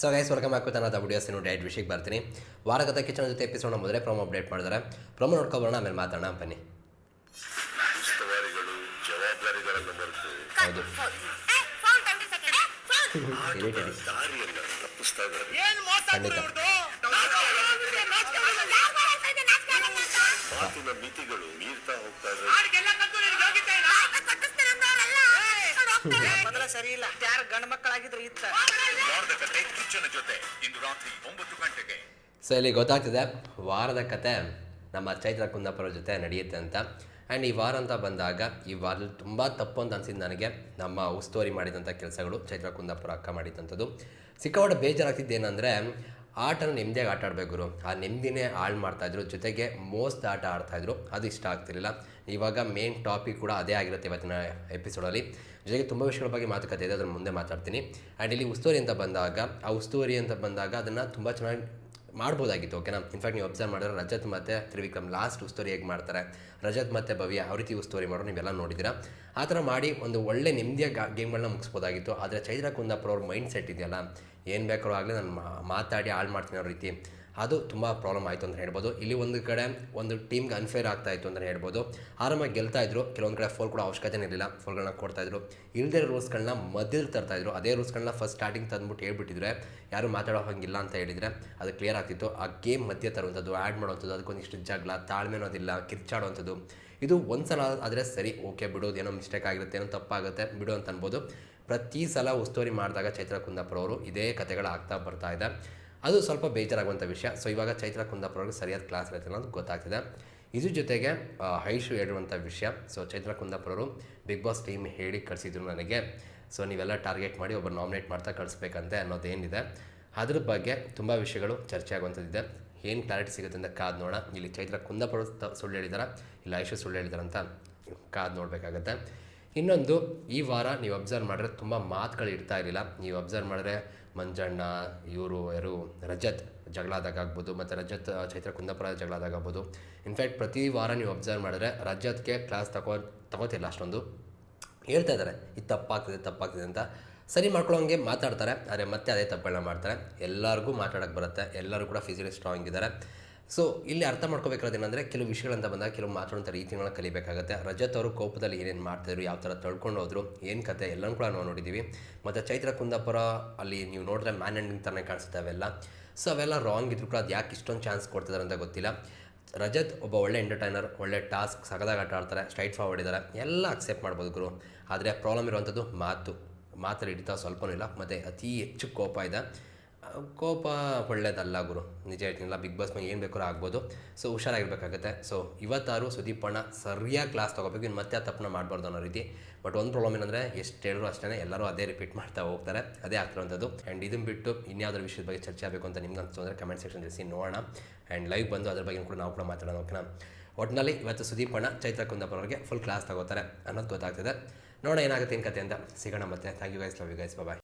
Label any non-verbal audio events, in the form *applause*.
So guys welcome ಆಗ್ತಾ ನಾನು videos ಇನ್ನು ಡೈಟ್ ವಿಷಯಕ್ಕೆ ಬರ್ತೀನಿ. ವಾರಗತ ಕಿಚನ್ ಜೊತೆ ಎಪಿಸೋಡ್ ಮೊದಲೇ ಪ್ರೊಮೋ ಅಪ್ಡೇಟ್ ಮಾಡಿದ್ದಾರೆ ಪ್ರೊಮೋ ನೋಡ್ಕೊಬರೋಣ ಆಮೇಲೆ ಮಾತಾಡೋಣ ಬನ್ನಿ. ಹೌದು. *laughs* ಖಂಡಿತ. ಮಾತಿನ ಮಿತಿಗಳು ಮೀರ್ತಾ ಹೋಗ್ತಾ ಇದ್ದಾರೆ. ಮೊದಲ ಸರಿ ಇಲ್ಲ. ಯಾರು ಗಂಡ ಮಕ್ಕಳಾಗಿದ್ರು ಇತ್ತ? ವಾರದ ಕತೆ ಕಿಚ್ಚನ ಜೊತೆ. ಇಂದು ರಾತ್ರಿ ಒಂಬತ್ತು ಗಂಟೆಗೆ. ಸೊ ಇಲ್ಲಿ ಗೊತ್ತಾಗ್ತಿದೆ ವಾರದ ಕತೆ ನಮ್ಮ ಚೈತ್ರ ಕುಂದಾಪುರ ಜೊತೆ ನಡೆಯುತ್ತೆ ಅಂತ. ಆ್ಯಂಡ್ ಈ ವಾರ ಅಂತ ಬಂದಾಗ ಈ ವಾರದಲ್ಲಿ ತುಂಬ ತಪ್ಪು ಅಂತ ಅನ್ಸಿದ್ದು ನನಗೆ. ನಮ್ಮ ಉಸ್ತುವಾರಿ ಮಾಡಿದಂಥ ಕೆಲಸಗಳು ಚೈತ್ರ ಕುಂದಾಪುರ ಅಕ್ಕ ಮಾಡಿದಂಥದ್ದು. ಸಿಕ್ಕಾಪಟ್ಟೆ ಬೇಜಾರಾಗ್ತಿದ್ದೇನೆಂದರೆ ಆಟನ ನೆಮ್ಮದಿಯಾಗಿ ಆಟ ಆಡಬೇಕು ಗುರು. ಆ ನೆಮ್ಮದಿನೇ ಹಾಳು ಮಾಡ್ತಾಯಿದ್ರು ಜೊತೆಗೆ ಮೋಸ್ಟ್ ಆಟ ಆಡ್ತಾಯಿದ್ರು ಅದು ಇಷ್ಟ ಆಗ್ತಿರಲಿಲ್ಲ. ಇವಾಗ ಮೇನ್ ಟಾಪಿಕ್ ಕೂಡ ಅದೇ ಆಗಿರುತ್ತೆ ಇವತ್ತಿನ ಎಪಿಸೋಡಲ್ಲಿ ಜೊತೆಗೆ ತುಂಬ ವಿಷಯಗಳ ಬಗ್ಗೆ ಮಾತುಕತೆ ಇದೆ. ಅದನ್ನು ಮುಂದೆ ಮಾತಾಡ್ತೀನಿ. ಆ್ಯಂಡ್ ಇಲ್ಲಿ ಉಸ್ತುವಾರಿ ಅಂತ ಬಂದಾಗ, ಆ ಉಸ್ತುವಾರಿ ಅಂತ ಬಂದಾಗ ಅದನ್ನು ತುಂಬ ಚೆನ್ನಾಗಿ ಮಾಡ್ಬೋದಾಗಿತ್ತು ಓಕೆನಾ ಇನ್ಫ್ಯಾಕ್ಟ್ ನೀವು ಅಬ್ಸರ್ವ್ ಮಾಡಿದ್ರೆ ರಜತ್ ಮತ್ತು ತ್ರಿವಿಕ್ರಮ್ ಲಾಸ್ಟ್ ಉಸ್ತೋರಿ ಹೇಗೆ ಮಾಡ್ತಾರೆ, ರಜತ್ ಮತ್ತು ಭವ್ಯ ಯಾವ ರೀತಿ ಉಸ್ತೋರಿ ಮಾಡೋ ನೀವೆಲ್ಲ ನೋಡಿದ್ದೀರಾ? ಆ ಥರ ಮಾಡಿ ಒಂದು ಒಳ್ಳೆ ನೆಮ್ಮದಿಯ ಗೇಮ್ಗಳನ್ನ ಮುಗಿಸ್ಬೋದಾಗಿತ್ತು. ಆದರೆ ಚೈತ್ರ ಕುಂದಾಪುರ ಅವ್ರ ಮೈಂಡ್ ಸೆಟ್ ಇದೆಯಲ್ಲ, ಏನು ಬೇಕಾದ್ರೂ ಆಗಲಿ ನಾನು ಮಾತಾಡಿ ಹಾಳು ಮಾಡ್ತೀನಿ ಅವ್ರ ರೀತಿ. ಅದು ತುಂಬ ಪ್ರಾಬ್ಲಮ್ ಆಯಿತು ಅಂತ ಹೇಳ್ಬೋದು. ಇಲ್ಲಿ ಒಂದು ಕಡೆ ಒಂದು ಟೀಮ್ಗೆ ಅನ್ಫೇರ್ ಆಗ್ತಾ ಇತ್ತು ಅಂತ ಹೇಳ್ಬೋದು. ಆರಾಮಾಗಿ ಗೆಲ್ತಾ ಇದ್ರು. ಕೆಲವೊಂದು ಕಡೆ ಫೋಲ್ ಕೂಡ ಅವಶ್ಯಕತೆ ಇರಲಿಲ್ಲ. ಫೋಲ್ಗಳನ್ನ ಕೊಡ್ತಾ ಇದ್ರು. ಇಲ್ಲದೇ ರೂಲ್ಸ್ಗಳನ್ನ ಮಧ್ಯದಲ್ಲಿ ತರ್ತಾ ಇದ್ರು. ಅದೇ ರೂಲ್ಸ್ಗಳನ್ನ ಫಸ್ಟ್ ಸ್ಟಾರ್ಟಿಂಗ್ ತಂದ್ಬಿಟ್ಟು ಹೇಳ್ಬಿಟ್ಟಿದ್ರೆ ಯಾರು ಮಾತಾಡೋ ಹಾಗಿಲ್ಲ ಅಂತ ಹೇಳಿದರೆ ಅದು ಕ್ಲಿಯರ್ ಆಗ್ತಿತ್ತು. ಆ ಗೇಮ್ ಮಧ್ಯೆ ತರುವಂಥದ್ದು ಆ್ಯಡ್ ಮಾಡುವಂಥದ್ದು, ಅದಕ್ಕೊಂದಿಷ್ಟು ಜಗಳ, ತಾಳ್ಮೆ ಅನ್ನೋದಿಲ್ಲ, ಕಿರ್ಚಾಡುವಂಥದ್ದು. ಇದು ಒಂದು ಸಲ ಆದರೆ ಸರಿ ಓಕೆ ಬಿಡೋದು ಏನೋ ಮಿಸ್ಟೇಕ್ ಆಗಿರುತ್ತೆ, ಏನೋ ತಪ್ಪಾಗುತ್ತೆ, ಬಿಡು ಅಂತ ಅನ್ಬೋದು. ಪ್ರತಿ ಸಲ ಉಸ್ತುವಾರಿ ಮಾಡಿದಾಗ ಚೈತ್ರ ಕುಂದಾಪುರ ಅವರು ಇದೇ ಕಥೆಗಳು ಆಗ್ತಾ ಬರ್ತಾ ಇದೆ. ಅದು ಸ್ವಲ್ಪ ಬೇಜಾರಾಗುವಂಥ ವಿಷಯ. ಸೊ ಇವಾಗ ಚೈತ್ರ ಕುಂದಾಪುರ ಅವ್ರಿಗೆ ಸರಿಯಾದ ಕ್ಲಾಸ್ ಇರುತ್ತೆ ಅನ್ನೋದು ಗೊತ್ತಾಗ್ತಿದೆ. ಇದ್ರ ಜೊತೆಗೆ ಹೈಶು ಹೇಳುವಂಥ ವಿಷಯ. ಸೊ ಚೈತ್ರ ಕುಂದಾಪುರವರು ಬಿಗ್ ಬಾಸ್ ಟೀಮ್ ಹೇಳಿ ಕಳಿಸಿದ್ರು ನನಗೆ. ಸೊ ನೀವೆಲ್ಲ ಟಾರ್ಗೆಟ್ ಮಾಡಿ ಒಬ್ಬರು ನಾಮಿನೇಟ್ ಮಾಡ್ತಾ ಕಳಿಸ್ಬೇಕಂತೆ ಅನ್ನೋದೇನಿದೆ. ಅದ್ರ ಬಗ್ಗೆ ತುಂಬ ವಿಷಯಗಳು ಚರ್ಚೆ ಆಗುವಂಥದ್ದಿದೆ ಏನು ಕ್ಲಾರಿಟಿ ಸಿಗುತ್ತೆ ಅಂತ ಕಾದು ನೋಡೋಣ. ಇಲ್ಲಿ ಚೈತ್ರ ಕುಂದಾಪುರ ಸುಳ್ಳು ಹೇಳಿದಾರ? ಇಲ್ಲ ಐಶು ಸುಳ್ಳು ಹೇಳಿದಾರ ಅಂತ ಕಾದು ನೋಡಬೇಕಾಗತ್ತೆ. ಇನ್ನೊಂದು, ಈ ವಾರ ನೀವು ಅಬ್ಸರ್ವ್ ಮಾಡಿದ್ರೆ ತುಂಬ ಮಾತುಗಳು ಇರ್ತಾ ಇರಲಿಲ್ಲ. ನೀವು ಅಬ್ಸರ್ವ್ ಮಾಡಿದ್ರೆ ಮಂಜಣ್ಣ, ಇವರು, ಯಾರು, ರಜತ್ ಜಗಳಾದಾಗ ಆಗ್ಬೋದು, ಮತ್ತು ರಜತ್ ಚೈತ್ರ ಕುಂದಾಪುರ ಜಗಳಾದಾಗ ಆಗ್ಬೋದು. ಇನ್ಫ್ಯಾಕ್ಟ್ ಪ್ರತಿ ವಾರ ನೀವು ಅಬ್ಸರ್ವ್ ಮಾಡಿದ್ರೆ ರಜತ್ಗೆ ಕ್ಲಾಸ್ ತಗೋ ತಗೋತಿಲ್ಲ ಅಷ್ಟೊಂದು. ಹೇಳ್ತಾ ಇದ್ದಾರೆ, ಇದು ತಪ್ಪಾಗ್ತಿದೆ ತಪ್ಪಾಗ್ತಿದೆ ಅಂತ. ಸರಿ ಮಾಡ್ಕೊಳ್ಳೋಂಗೆ ಮಾತಾಡ್ತಾರೆ, ಆದರೆ ಮತ್ತೆ ಅದೇ ತಪ್ಪುಗಳನ್ನ ಮಾಡ್ತಾರೆ. ಎಲ್ಲರಿಗೂ ಮಾತಾಡೋಕ್ಕೆ ಬರುತ್ತೆ, ಎಲ್ಲರೂ ಕೂಡ ಫಿಸಿಕಲಿ ಸ್ಟ್ರಾಂಗ್ ಇದ್ದಾರೆ. ಸೊ ಇಲ್ಲಿ ಅರ್ಥ ಮಾಡ್ಕೋಬೇಕಾದ ಏನಂದರೆ ಕೆಲವು ವಿಷಯಗಳಂತ ಬಂದಾಗ ಕೆಲವು ಮಾತಾಡುವಂಥ ರೀತಿಗಳನ್ನ ಕಲಿಬೇಕಾಗುತ್ತೆ. ರಜತ್ ಅವರು ಕೋಪದಲ್ಲಿ ಏನೇನು ಮಾಡ್ತಾಯಿದ್ರು ಯಾವ ಥರ ತಳ್ಕೊಂಡು ಹೋದ್ರು, ಏನು ಕತೆ ಎಲ್ಲನೂ ಕೂಡ ನಾವು ನೋಡಿದ್ದೀವಿ ಮತ್ತು ಚೈತ್ರ ಕುಂದಾಪುರ ಅಲ್ಲಿ ನೀವು ನೋಡಿದ್ರೆ ಮ್ಯಾನ್ ಎಂಡಿಂಗ್ ಥರನೇ ಕಾಣಿಸುತ್ತೆ ಅವೆಲ್ಲ. ಸೊ ಅವೆಲ್ಲ ರಾಂಗ್ ಇದ್ರು ಕೂಡ ಅದು ಯಾಕೆ ಇಷ್ಟೊಂದು ಚಾನ್ಸ್ ಕೊಡ್ತಿದ್ದಾರೆ ಅಂತ ಗೊತ್ತಿಲ್ಲ. ರಜತ್ ಒಬ್ಬ ಒಳ್ಳೆ ಎಂಟರ್ಟೈನರ್ ಒಳ್ಳೆ ಟಾಸ್ಕ್ ಸಗದಾಗ ಆಟ ಆಡ್ತಾರೆ ಸ್ಟ್ರೈಟ್ ಫಾರ್ವರ್ಡ್ ಇದ್ದಾರೆ ಎಲ್ಲ ಅಕ್ಸೆಪ್ಟ್ ಮಾಡ್ಬೋದು ಗುರು. ಆದರೆ ಪ್ರಾಬ್ಲಮ್ ಇರುವಂಥದ್ದು ಮಾತು. ಮಾತಲ್ಲಿ ಹಿಡಿತಾ ಸ್ವಲ್ಪನೂ ಇಲ್ಲ. ಮತ್ತು ಅತಿ ಹೆಚ್ಚು ಕೋಪ ಇದೆ. ಕೋಪ ಒಳ್ಳೇದಲ್ಲ ಗುರು. ನಿಜ ಹೇಳ್ತೀನಲ್ಲ ಬಿಗ್ ಬಾಸ್ ಮೇಲೆ ಏನು ಬೇಕಾದ್ರೂ ಆಗ್ಬೋದು. ಸೊ ಹುಷಾರಾಗಿರ್ಬೇಕಾಗತ್ತೆ. ಸೊ ಇವತ್ತಾರು ಸುದೀಪ್ ಅಣ್ಣ ಸರಿಯಾಗಿ ಕ್ಲಾಸ್ ತೊಗೋಬೇಕು. ಇನ್ನು ಮತ್ತೆ ತಪ್ಪನ್ನ ಮಾಡಬಾರ್ದು ಅನ್ನೋ ರೀತಿ. ಬಟ್ ಒಂದು ಪ್ರಾಬ್ಲಮ್ ಏನಂದರೆ, ಎಷ್ಟು ಹೇಳಿದ್ರು ಅಷ್ಟೇ ಎಲ್ಲರೂ ಅದೇ ರಿಪೀಟ್ ಮಾಡ್ತಾ ಹೋಗ್ತಾರೆ. ಅದೇ ಆಗ್ತಿರೋಂಥದ್ದು ಆ್ಯಂಡ್ ಇದನ್ನು ಬಿಟ್ಟು ಇನ್ಯಾವುದ್ರ ವಿಷಯದ ಬಗ್ಗೆ ಚರ್ಚೆ ಆಗಬೇಕು ಅಂತ ನಿಮ್ಗೆ ಅನ್ಸೋ ಅಂದರೆ ಕಮೆಂಟ್ ಸೆಕ್ಷನ್ ತಿಳಿಸಿ, ನೋಡೋಣ. ಆ್ಯಂಡ್ ಲೈವ್ ಬಂದು ಅದ್ರ ಬಗ್ಗೆ ಕೂಡ ನಾವು ಕೂಡ ಮಾತಾಡೋಣ ಓಕೆನಾ ಒಟ್ಟಿನಲ್ಲಿ ಇವತ್ತು ಸುದೀಪ್ ಅಣ್ಣ ಚೈತ್ರ ಅವರಿಗೆ ಫುಲ್ ಕ್ಲಾಸ್ ತಗೋತಾರೆ ಅನ್ನೋದು ಗೊತ್ತಾಗ್ತದೆ. ನೋಡೋಣ ಏನಾಗುತ್ತೆ ಏನು ಕತೆ ಅಂತ. ಸಿಗೋಣ ಮತ್ತೆ. Thank you guys love you guys bye